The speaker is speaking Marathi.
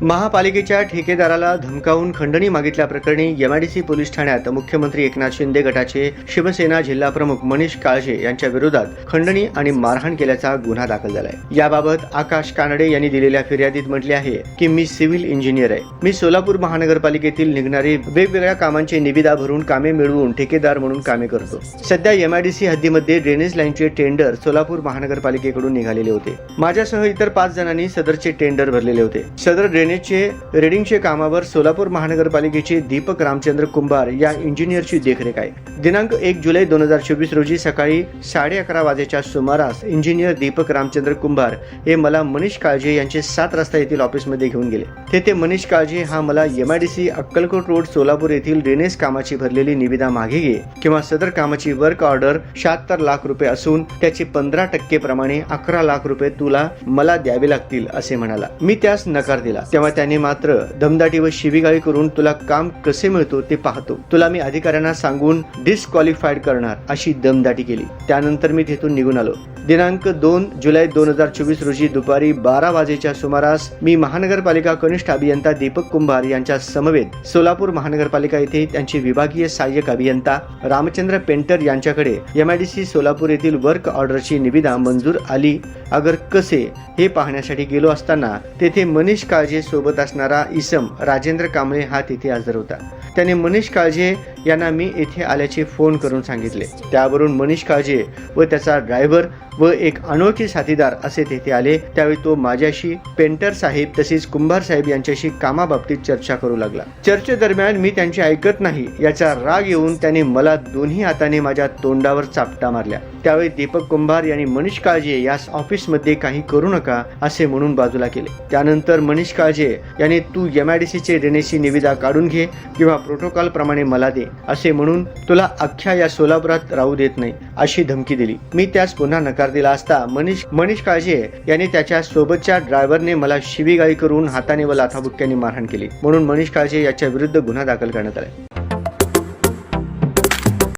महापालिकेच्या ठेकेदाराला धमकावून खंडणी मागितल्याप्रकरणी एमआयडीसी पोलीस ठाण्यात मुख्यमंत्री एकनाथ शिंदे गटाचे शिवसेना जिल्हा प्रमुख मनीष काळजे यांच्या विरोधात खंडणी आणि मारहाण केल्याचा गुन्हा दाखल झालाय. याबाबत आकाश कानडे यांनी दिलेल्या फिर्यादीत म्हटले आहे की मी सिव्हिल इंजिनियर आहे. मी सोलापूर महानगरपालिकेतील निघणारी वेगवेगळ्या कामांचे निविदा भरून कामे मिळवून ठेकेदार म्हणून कामे करतो. सध्या एमआयडीसी हद्दीमध्ये ड्रेनेज लाईनचे टेंडर सोलापूर महानगरपालिकेकडून निघालेले होते. माझ्यासह इतर पाच जणांनी सदरचे टेंडर भरलेले होते. सदर ड्रेनेजचे रेडिंगचे कामावर सोलापूर महानगरपालिकेचे दीपक रामचंद्र कुंभार या इंजिनियरची देखरेख आहे. दिनांक एक जुलै दोन हजार चोवीस रोजी सकाळी साडे अकरा वाजेच्या सुमारास इंजिनियर दीपक रामचंद्र कुंभार हे मला मनीष काळजे यांचे सात रस्ता येथील ऑफिसमध्ये घेऊन गेले. तेथे मनीष काळजे हा मला एमआयडीसी अक्कलकोट रोड सोलापूर येथील ड्रेनेज कामाची भरलेली निविदा मागे घे किंवा सदर कामाची वर्क ऑर्डर शहात्तर लाख रुपये असून त्याचे पंधरा टक्के प्रमाणे अकरा लाख रुपये तुला मला द्यावे लागतील असे म्हणाला. मी त्यास नकार दिला. तेव्हा त्याने मात्र दमदाटी व शिवीगाळी करून तुला काम कसे मिळतो ते पाहतो. तुला मी अधिकाऱ्यांना सांगून डिस्क्वालिफाईड करणार अशी दमदाटी केली. त्यानंतर मी तिथून निघून आलो. दिनांक दोन जुलै दोन हजार चोवीस रोजी दुपारी बारा वाजेच्या सुमारास मी महानगरपालिका कनिष्ठ अभियंता दीपक कुंभार यांच्या समवेत सोलापूर महानगरपालिका येथे त्यांचे विभागीय सहाय्यक अभियंता रामचंद्र पेंटर यांच्याकडे एमआयडीसी सोलापूर येथील वर्क ऑर्डरची निविदा मंजूर आली. अगर कसे? हे पाहण्यासाठी गेलो असताना तेथे मनीष काळजे सोबत असणारा इसम राजेंद्र कांबळे हा तिथे हजर होता. त्याने मनीष काळजे यांना मी येथे आल्याचे फोन करून सांगितले. त्यावरून मनीष काळजे व त्याचा ड्रायव्हर व एक अनोळखी साथीदार असे तेथे आले. त्यावेळी तो माझ्याशी पेंटर साहेब तसेच कुंभार साहेब यांच्याशी कामाबाबतीत चर्चा करू लागला. चर्चेदरम्यान मी त्यांची ऐकत नाही याचा राग येऊन त्याने मला दोन्ही हाताने माझ्या तोंडावर चापटा मारल्या. त्यावेळी दीपक कुंभार यांनी मनीष काळजे यास ऑफिसमध्ये काही करू नका असे म्हणून बाजूला केले. त्यानंतर मनीष काळजे यांनी तू एमआयडीसीचे ड्रेनेजची निविदा काढून घे किंवा प्रोटोकॉल प्रमाणे मला दे. असे म्हणून तुला अख्ख्या या सोलापुरात राहू देत नाही अशी धमकी दिली. मी त्यास पुन्हा नकार दिला असता मनीष मनीष काळजे यांनी त्याच्या सोबतच्या ड्रायव्हरने मला शिवीगाळी करून हाताने व लाथाबुक्क्याने मारहाण केली. म्हणून मनीष काळजे याच्या विरुद्ध गुन्हा दाखल करण्यात आला.